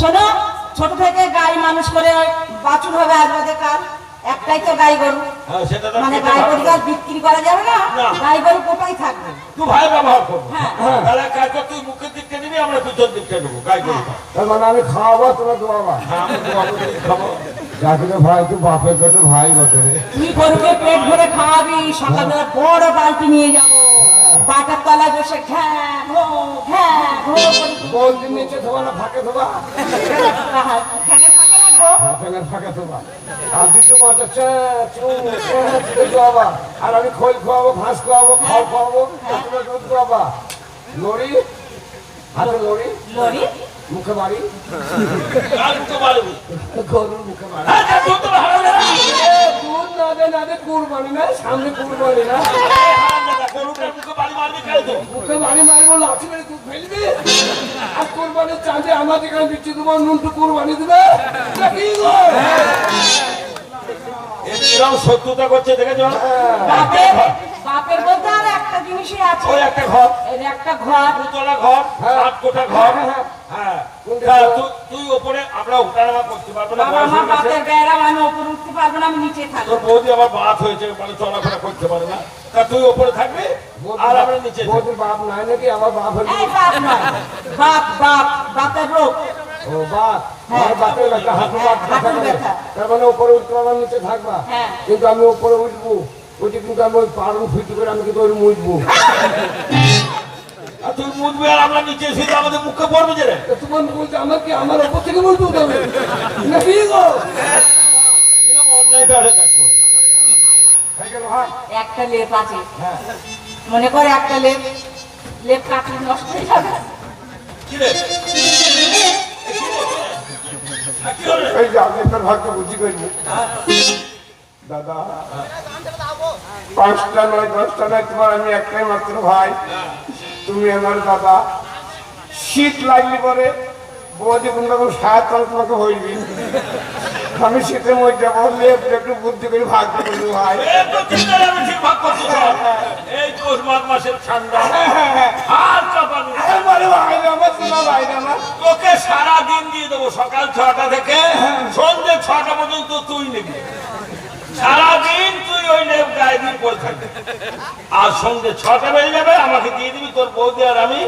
শোনো ছোট থেকে গাই মানুষ করে বাছুর হবে একটাই তো গাই গরু। হ্যাঁ সেটা তো মানে গাই গরু আর বিক্রি করা যাবে না। গাই গরু কোথায় থাকবে? তুই ভাই ব্যবহার করব। হ্যাঁ। তাহলে কাজ কর, তুই মুখের দিকটা নিবি আমরা দিকটা নেব গাই গরু তার মানে আমি খাওয়াবো তোমরা দোয়াবা। হ্যাঁ খাব ভাই তুই বাপের পেটে ভাই বটে। তুই গরুকে পেট ভরে খাওয়াবি সকালবেলা বড় বালতি নিয়ে যাব। বাটার তলায় বসে ঘ্যা ঘো ঘ্যা ঘো করে। নিচে থোবা না ফাঁকে থোবা আর আমি খোল খাওয়াবো ঘাস খাওয়াবো খাও খাওয়াবো তোমরা দুধ দোয়াবা লড়ি? হাতে লড়ি? লরি মুখে বাড়ি গরুর মুখে বাড়ি হ্যাঁ না এ, দুধ না দে কুরবানি না সামনে কুরবানি না মুখে বাড়ি মারবি খাই তো মুখে বাড়ি মারবো লাঠি মেরে দুধ ফেলবি। আর কোরবানির চাঁদে আমাদের এখানে দিচ্ছি তোমার নুনটু কোরবানি দেবে? এরকম শত্রুতা করছে দেখেছ? বাপের বাপের বলতে একটা জিনিসই আছে। ওই একটা ঘর। এর একটা ঘর। দুতলা ঘর হ্যাঁ। সাত কোটা ঘর। হ্যাঁ, হ্যাঁ। ঘর? তুই- ওপরে আমরা উঠানামা করতে পারব না আমার হয়ে বেড়া মানে ওপর উঠতে পারব না আমি নিচে থাকব। তোর বৌদি আবার বাত হয়েছে মানে চলাফেরা করতে পারে না। তা তুই ওপরে থাকবি আর আমরা নিচে। বৌদির বাপ নাই নাকি? আমার বাপ এই বাপ নয় বাপ বাপ রোগ ও বাপ। আমার বাপের ব্যথা হাঁটু বাপ ব্যথা হাঁটুর করে ব্যথা। তার মানে উপরে উঠতে পারবা নিচে থাকবা। হ্যাঁ। কিন্তু আমি উপরে উঠবো। ওইটা কিন্তু আমি ওই পারুন ফিটি করে আমি কিন্তু ওই মুঠবো আর তুই আর আমরা নিচে শুধু আমাদের মুখে পড়বে যে রে? তোমার বলছে আমার কি আমার ওপর থেকে বলতে নাকি গো? দেখো। হয়ে একটা লেপ আছে। মনে করে একটা লেপ লেপ কাটলে নষ্ট হয়ে যাবে। কি রে? এই যে আপনি তোর ভাগ্য বুঝি করবি দাদা পাঁচটা নয়, দশটা নয়, তোমার আমি একটাই মাত্র ভাই। তুমি আমার দাদা। শীত লাগলে পরে বৌদি কোন সাহায্য তোমাকে হইবি। আমি শীতের মধ্যে বললে একটু বুদ্ধি করে ভাগ করবি ভাই। তোকে সারা দিন দিয়ে দেবো সকাল ছটা থেকে সন্ধ্যে ছটা পর্যন্ত তুই নিবি। সারাদিন ওই লেপ গায়ে দিয়ে পড়ে থাকবি। আর সন্ধ্যে ছটা বেজে যাবে আমাকে দিয়ে দিবি তোর বৌদি আর আমি।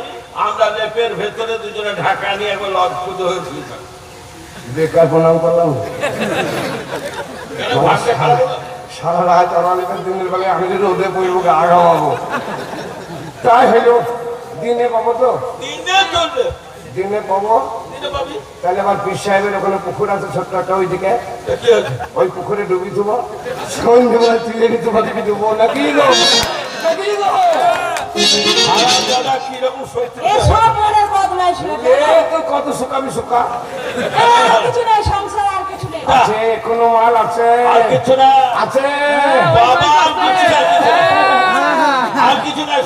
আমরা লেপের ভেতরে দুজনে ঢাকা নিয়ে একবার লজ পুজো হয়ে শুয়ে থাকব। বেকার প্রণাম করলাম। কেন ভাগ্যে খারাপ হলো? সারা রাত অনালিকার দিনের বেলায় আমি যদি রোদে পড়ব গা ঘামাবো তাই হইল দিনে পাবো তো? দিনে চলবে। দিনে পাবো। তাহলে আমার পীর সাহেবের ওখানে পুকুর আছে ছোট্ট একটা ওইদিকে। তা কি হয়েছে ওই পুকুরে ডুবি দেবো সন্ধ্যেবেলা তুলে নিতে পারবি দেবো নাকি কত শুকাবি শুকা কিছু নেই সংসার আর কিছু নেই। আছে কোনো মাল আছে? আর কিছু না। আছে। বাবা আর কিছু আর কিছু না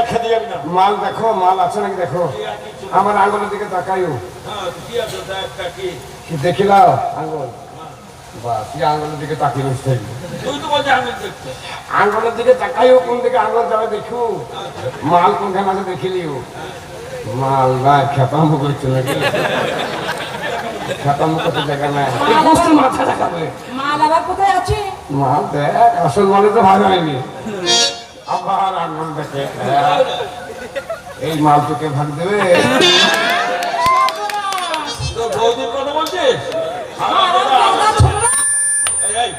আর খেতে যাবি না। মাল দেখো মাল আছে নাকি দেখো? আমার আঙুলের দিকে তাকাইও। হ্যাঁ কি? দেখ দেখিলাও বাস দিকে তাকিয়ে বসতে দিকে তাকাইও কোন দিকে যাবে দেখু। মাল কোনখানে আছে দেখিলিও মাল না খেতাম্ব করছে নাকি? খেতাম্ব করতে জায়গা নাই। মাথা দেখাবে মাল আবার কোথায় আছে? মাল দেখ আসল মানে তো ভালো হয়নি। আবার হ্যাঁ। এই মাল তোকে ভাগ দেবে। বৌদির কথা বলছিস। এই, এই,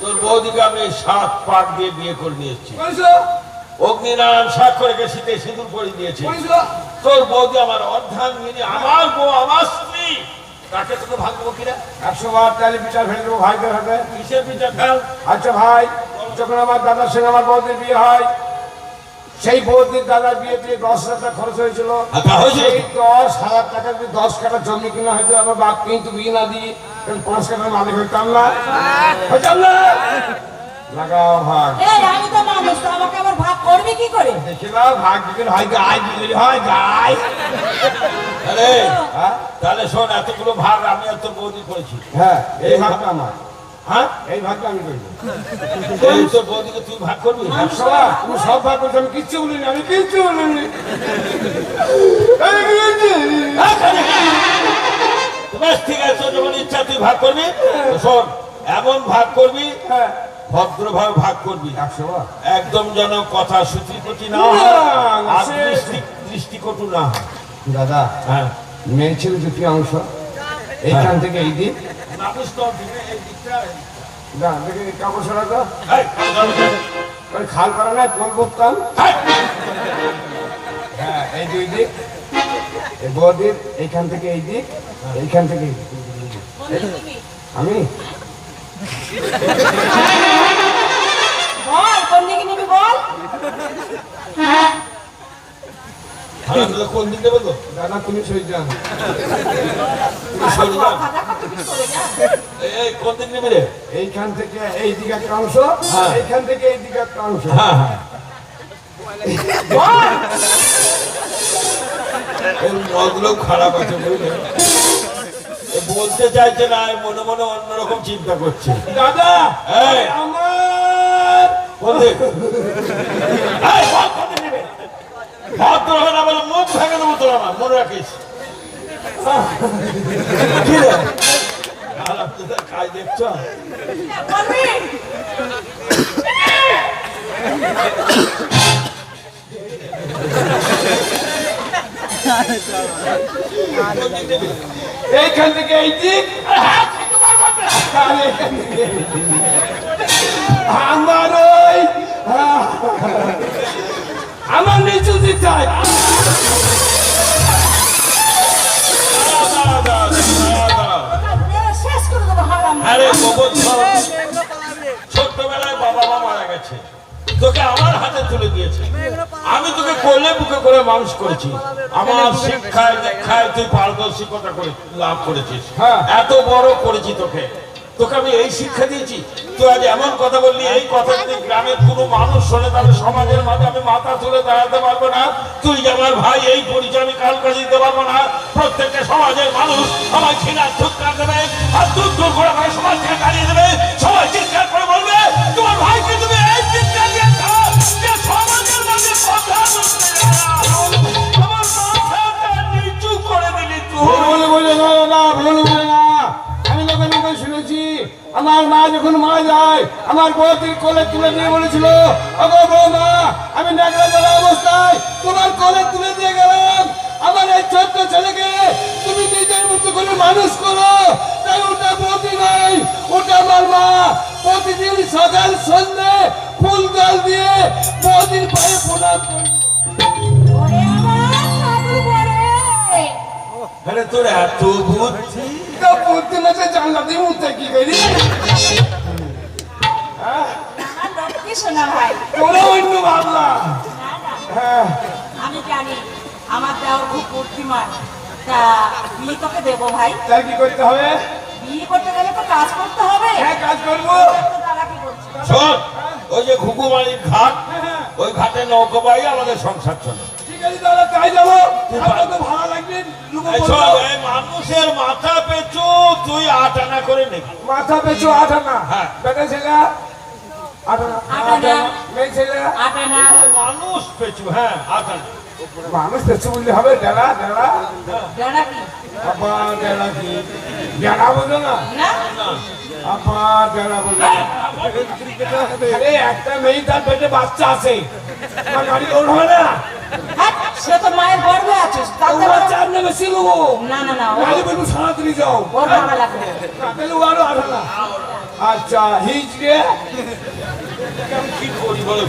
তোর বৌদিকে আমি সাত পাক দিয়ে বিয়ে করে নিয়ে এসেছি। অগ্নিনারায়ণ স্বাক্ষর রেখে শীতে সিঁদুর পরে দিয়েছে। তোর বৌদি আমার অর্ধাঙ্গিনী আমার বউ আমার স্ত্রী। তাকে তোকে ভাগবো কিনা একশো বার তাহলে বিচার ফেলে দেবো ভাইদের হাতে। কিসের বিচার ফেল? আচ্ছা ভাই। যখন আমার দাদার সঙ্গে আমার বৌদির বিয়ে হয় সেই বৌদির দাদার বিয়েতে দশ হাজার টাকা খরচ হয়েছিল। সেই দশ হাজার টাকা যদি দশ কাটা জমি কিনা হয়তো আমার বাপ কিন্তু বিয়ে না দিয়ে তাহলে পাঁচ কাটার মালিক হইতাম না। হইতাম না। লাগাও ভাগ। আমি তো মানুষ আমাকে আবার ভাগ করবি কি করে? দেখিলাম ভাগ হয় হয় আরে হ্যাঁ? তাহলে শোন এতগুলো ভাগ আমি আর তোর বৌদি করেছি। হ্যাঁ এই ভাগটা আমার। হ্যাঁ? এই ভাগটা আমি তোর তুই ভাগ করবি? সব ভাগ আমি বলিনি আমি ঠিক আছে ইচ্ছা তুই ভাগ করবি। হ্যাঁ। এমন ভাগ করবি হ্যাঁ। ভদ্রভাবে ভাগ করবি। একদম যেন কথা সুচিপতি না দৃষ্টিকটু না দাদা হ্যাঁ। মেয়ে ছিল দুটি অংশ? এইখান হ্যাঁ। থেকে এই দিন না দেখে কাপড় ছড়া তো? খাল করা নাই ফোন করতাম হ্যাঁ এই দুই দিক বদির এইখান থেকে এই দিক এইখান থেকে আমি? কোন দিকে নিবি বল? হারামজাদা কোন দিক দেবে তো দাদা তুমি সই যান তুমি এই, এই, কোন দিক নেবে রে? এইখান থেকে এই দিকে একটা অংশ হ্যাঁ। এইখান থেকে এই দিকে একটা অংশ হ্যাঁ হ্যাঁ। খারাপ আছে বুঝলে? বলতে চাইছে না মনে মনে অন্যরকম চিন্তা করছে। দাদা আমার? ভদ্র হবে না বলে মুখ ভেঙে দেবো তোর আমার মনে রাখিস? হারামজাদা কাজ দেখছ? এইখান থেকে এই দিক। আমার ওই আমার নিচু দিক চাই আরে গোবর ছোট্টবেলায় বাবা মা মারা গেছে। তোকে আমার হাতে তুলে দিয়েছে। আমি তোকে কোলে বুকে করে মানুষ করেছি। আমার শিক্ষায় দীক্ষায় তুই পারদর্শিকতা করে লাভ করেছিস। হ্যাঁ। এত বড় করেছি তোকে। তোকে আমি এই শিক্ষা দিয়েছি। তুই আজ এমন কথা বললি, এই কথা যদি গ্রামের কোনো মানুষ শোনে, তাহলে সমাজের মাঝে আমি মাথা তুলে দাঁড়াতে পারব না। তুই যে আমার ভাই, এই পরিচয় আমি কাল কাজে দিতে পারব না। প্রত্যেকটা সমাজের মানুষ আমার ঘৃণার ধিক্কার দেবে, আর দূর দূর করে আমার সমাজ থেকে তাড়িয়ে দেবে। সবাই চিৎকার করে বলবে, তোমার ভাইকে তুমি আমার মা যখন মা যায় আমার বউকে কোলে তুলে দিয়ে বলেছিল ওগো বৌমা আমি নাগরা জেলা অবস্থায় তোমার কোলে তুলে দিয়ে গেলাম। আমার এই ছোট্ট ছেলেকে তুমি নিজের মতো করে মানুষ করো। তাই ওটা বৌদি নাই ওটা আমার মা। প্রতিদিন সকাল সন্ধ্যে ফুল জল দিয়ে বৌদির পায়ে প্রণাম করি ওরে আমার সাধু বলে আরে তোর এত বুদ্ধি? তা বুদ্ধি না জানলা দিয়ে উঠতে কি করি তোরা অন্য ভাবলা হ্যাঁ। আমি জানি আমার খুব বুদ্ধিমান তা বিয়ে তোকে দেবো ভাই কি করতে হবে? বিয়ে করতে গেলে তো কাজ করতে হবে হ্যাঁ কাজ করব। শোন ওই যে ঘাট ওই ঘাটে নৌকো বাই আমাদের সংসার চলে। মানুষের মাথা পেছু তুই আট আনা করে নিবি মাথা পেছু আট আনা। হ্যাঁ। বেটা ছেলে না মানুষ পেছু হ্যাঁ আট আনা। মানুষ পেছু বললে হবে ডেলা ডেলা আপা ডেলা কি? ডেলা বোঝো না? না। আপা ডেলা বোঝো না? আরে একটা মেয়ে তার পেটে বাচ্চা আছে। আমার গাড়ি লোড হবে না? সে তো মায়ের গর্বে আছে তাতে বাচ্চা আপনি বেশি নেব না না না ও- বলব সারাতারি যাও। ওর ভাড়া লাগবে। তাহলে ও আরও আঠা আচ্ছা হিজ কি করি বলো?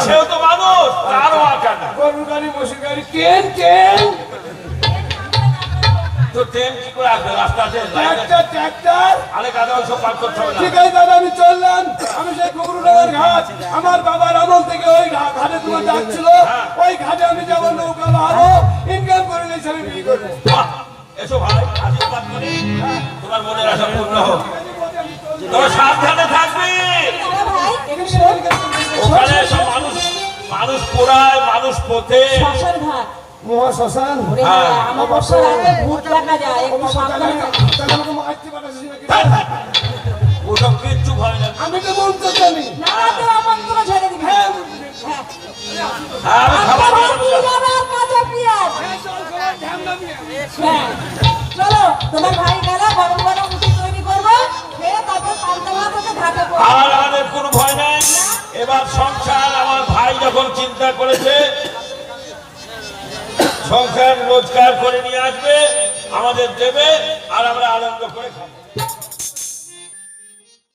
সেও তো মানুষ তারও আট গরুর গাড়ি বসে গাড়ি ট্রেন ট্রেন। তো ট্রেন কি করে আসবে? রাস্তা আছে ট্রাক্টর ট্রাক্টর আরে গাদা ওইসব পার করতে হবে ঠিক আছে দাদা আমি চললাম। আমি সেই কুকুরনগর ঘাট। আমার বাবার আমল থেকে ওই ঘাটে তোমার যাচ্ছিল ওই ঘাটে আমি যাব নৌকা ভালো ইনকাম করে নিয়েছি আমি বিয়ে করব। এসো ভাই আশীর্বাদ করি। তোমার মনের আশা পূর্ণ হোক। তবে সাবধানে থাকবি। দাদা ভাই একটু শোন। ওখানে সব মানুষ মানুষ পোড়ায় মানুষ পোথে শ্মশান ঘাট। মহাশ্মশান। আমার বছর আগে ভূত দেখা যায় একটু সাবধানে হ্যাঁ, হ্যাঁ। ওসব ভয় না আমি তো হ্যাঁ।, হ্যাঁ আচ্ছা, আর চলো তোমার ভাই গেল গরম গরম রুটি তৈরি করব খেয়ে আর আর কোনো ভয় নাই। এবার সংসার আমার ভাই যখন চিন্তা করেছে সংসার রোজগার করে নিয়ে আসবে আমাদের দেবে আর আমরা আনন্দ করে খাব।